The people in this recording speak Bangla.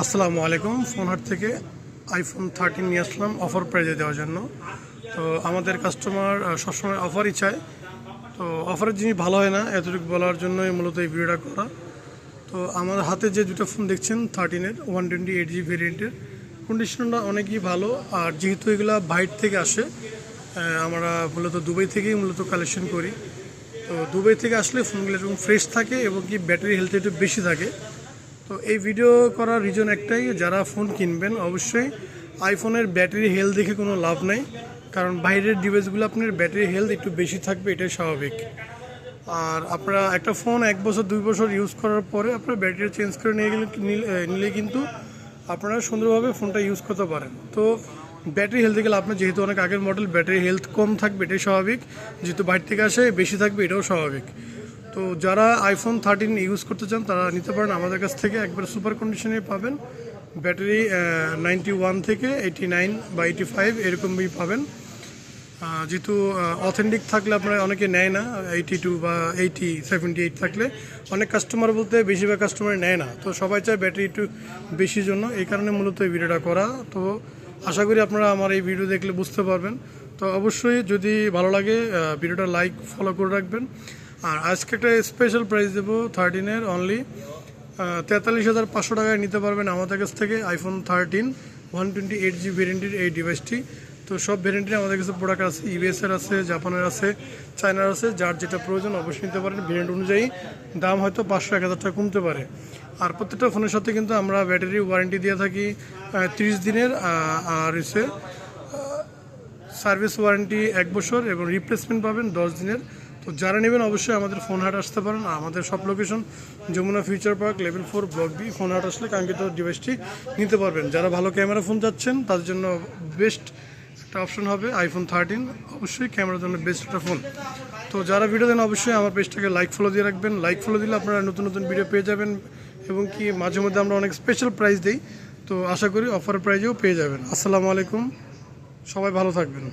আসসালামু আলাইকুম। ফোন ফোনহাট থেকে আইফোন থার্টিন নিয়ে আসলাম অফার প্রাইজে দেওয়ার জন্য। তো আমাদের কাস্টমার সবসময় অফারই চায়। তো অফারের জিনিস ভালো হয় না, এতটুকু বলার জন্যই মূলত এই ভিডিওটা করা। তো আমাদের হাতে যে দুটো ফোন দেখছেন থার্টিনের ওয়ান টোয়েন্টি এইট জি ভেরিয়েন্টের কন্ডিশনটা অনেকই ভালো। আর যেহেতু এগুলো বাইর থেকে আসে আমরা মূলত দুবাই থেকেই মূলত কালেকশন করি। তো দুবাই থেকে আসলে ফোনগুলো এরকম ফ্রেশ থাকে এবং কি ব্যাটারি হেলথ একটু বেশি থাকে তো এই ভিডিও করার রিজন একটাই, যারা ফোন কিনবেন, অবশ্যই আইফোনের ব্যাটারি হেলথ দেখে কোনো লাভ নেই। কারণ বাইরের ডিভাইসগুলো আপনার ব্যাটারি হেলথ একটু বেশি থাকবে, এটাই স্বাভাবিক। আর আপনারা একটা ফোন এক বছর, দুই বছর ইউজ করার পরে আপনার ব্যাটারি চেঞ্জ করে নিয়ে গেলে, নিলে- কিন্তু আপনারা সুন্দরভাবে ফোনটা ইউজ করতে পারেন। তো ব্যাটারি হেলথ গেলে আপনার যেহেতু অনেক আগের মডেল ব্যাটারি হেলথ কম থাকবে, এটাই স্বাভাবিক। যেহেতু বাইরে থেকে আসে, বেশি থাকবে, এটাও স্বাভাবিক। তো যারা আইফোন থার্টিন ইউজ করতে চান, তারা নিতে পারেন। আমাদের কাছ থেকে একবার সুপার কন্ডিশনে পাবেন। ব্যাটারি নাইনটি ওয়ান থেকে এইটি নাইন বা এইটি ফাইভ এরকমই পাবেন। যেহেতু অথেন্টিক থাকলে আপনারা অনেকে নেয় না এইটি টু বা এইটি সেভেন্টি এইট থাকলে। অনেক কাস্টমার বলতে বেশিরভাগ কাস্টমার নেয় না। তো সবাই চায় ব্যাটারি একটু বেশি জন্য। এই কারণে মূলত এই ভিডিওটা করা। তো আশা করি আপনারা আমার এই ভিডিও দেখলে বুঝতে পারবেন। তো অবশ্যই যদি ভালো লাগে ভিডিওটা লাইক ফলো করে রাখবেন। আর আজকে একটা স্পেশাল প্রাইস দেবো থার্টিনের অনলি তেতাল্লিশ হাজার পাঁচশো টাকায় নিতে পারবেন আমাদের কাছ থেকে iPhone thirteen one twenty eight G ভেরিয়েন্টের এই ডিভাইসটি তো সব ভেরিয়েন্টের আমাদের কাছে প্রোডাক্ট আছে ইউএসের আছে জাপানের আছে চায়নার আছে, যার যেটা প্রয়োজন অবশ্যই নিতে পারেন। ভেরিয়েন্ট অনুযায়ী দাম হয়তো পাঁচশো, এক হাজার টাকা কমতে পারে। আর প্রত্যেকটা ফোনের সাথে কিন্তু আমরা ব্যাটারি ওয়ারেন্টি দিয়ে থাকি তিরিশ দিনের আর হচ্ছে সার্ভিস ওয়ারেন্টি এক বছর এবং রিপ্লেসমেন্ট পাবেন দশ দিনের। তো যারা নেবেন অবশ্যই আমাদের ফোন হাট আসতে পারেন। আমাদের সব location Jamuna future park level four block B phone Haat আসলে কাঙ্ক্ষিত ডিভাইসটি নিতে পারবেন। যারা ভালো ক্যামেরা ফোন যাচ্ছেন তাদের জন্য বেস্ট একটা অপশন হবে আইফোন থার্টিন অবশ্যই ক্যামেরার জন্য বেস্ট একটা ফোন তো যারা ভিডিও দেন, অবশ্যই আমার পেজটাকে লাইক ফলো দিয়ে রাখবেন। লাইক ফলো দিলে আপনারা নতুন নতুন ভিডিও পেয়ে যাবেন এবং কি মাঝে মধ্যে আমরা অনেক স্পেশাল প্রাইস দিই। তো আশা করি অফার প্রাইজেও পেয়ে যাবেন। আসসালামু আলাইকুম। সবাই ভালো থাকবেন।